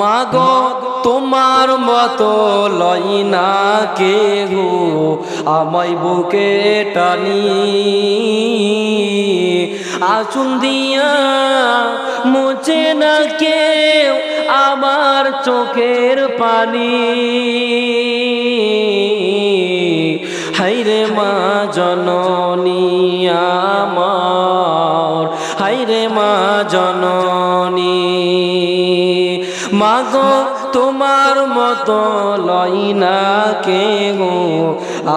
মাগো, তোমার মতো লই না কেহ, আমায় বুকে টানি। আচুন দিয়া মুছে না কেউ আমার চোখের পানি। হাইরে মা জননী মাগো, তোমার মতো লই না কে গো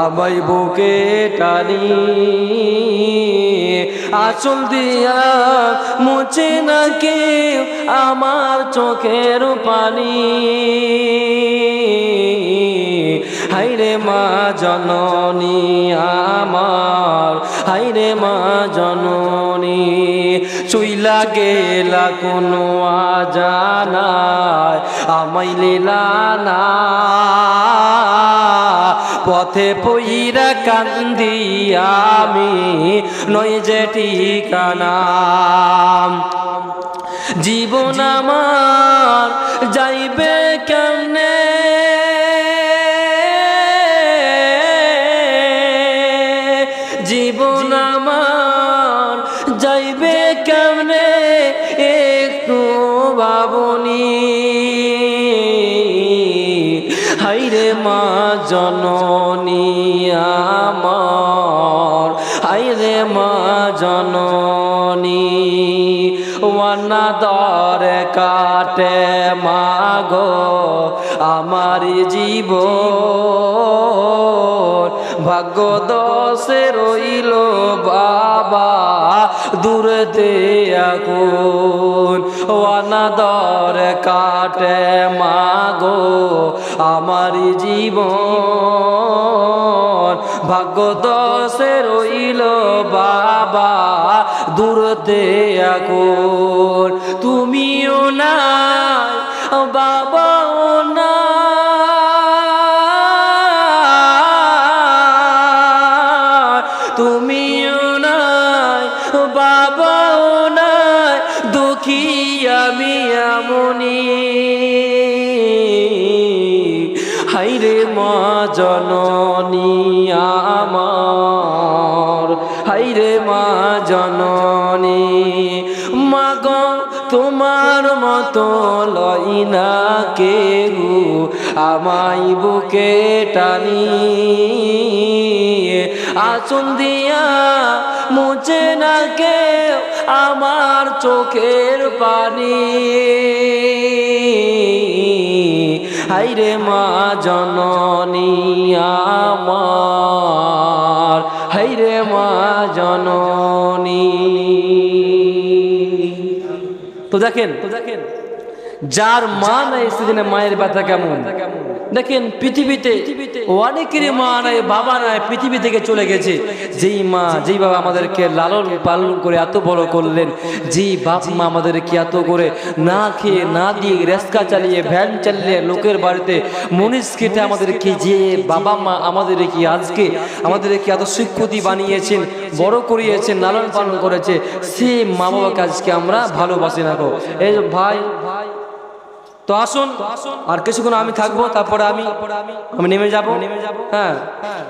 আবাই বুকে টানি। আচল দিয়া মুছে না কে আমার চোখের পানি। হাইরে মা জননী আমার, হাইরে মা জননী, চুইলা গেলা কোনো আজানায় আমাই পথে পইরা কান্দি আমি নই যে ঠিকানা। জীবন আমার যাইবে কেমনে? জীবন আমার যাইবে কেমনে? জননী আমার। হাইরে মা জননী ওয়ানা দরে কাটে মাগো আমার জীব ভাগ্য দশে রইল বাবা দূরতে এখন। দরে কাটে মাগো আমার জীবন। ভাগ্য দশে রইল বাবা দূরতে এখন। তুমিও না বাবাও বাবাও নাই, দুঃখী আমি আমনি হাইরে মা জননী আমার হাইরে মা জননী। মাগ, তোমার মতো লই না কেউ আমাই বুকে টানি। আচুন দিয়া মুছে না কেউ আমার চোখের পানি। হাইরে মা জননী আমার হাইরে মা জননী। তো দেখেন তো দেখেন যার মা নাই সেদিনে মায়ের ব্যথা কেমন? দেখেন পৃথিবীতে অনেকেরই মা নাই, বাবা নাই, পৃথিবী থেকে চলে গেছে। যেই মা, যেই বাবা আমাদেরকে লালন পালন করে এত বড় করলেন, যেই বাপ মা আমাদেরকে এত করে না খেয়ে, না দিয়ে রেস্কা চালিয়ে, ভ্যান চালিয়ে লোকের বাড়িতে মনীষ কেটে আমাদেরকে যে বাবা মা আমাদেরকে আজকে আমাদেরকে এত স্বীকৃতি বানিয়েছেন, বড় করিয়েছেন, লালন পালন করেছে সে মা বাবাকে আজকে আমরা ভালোবাসি না গো। এই ভাই তো আসুন আর কিছুক্ষণ আমি থাকব তারপরে আমি আমি নেমে যাব। নেমে যাব। হ্যাঁ। হ্যাঁ।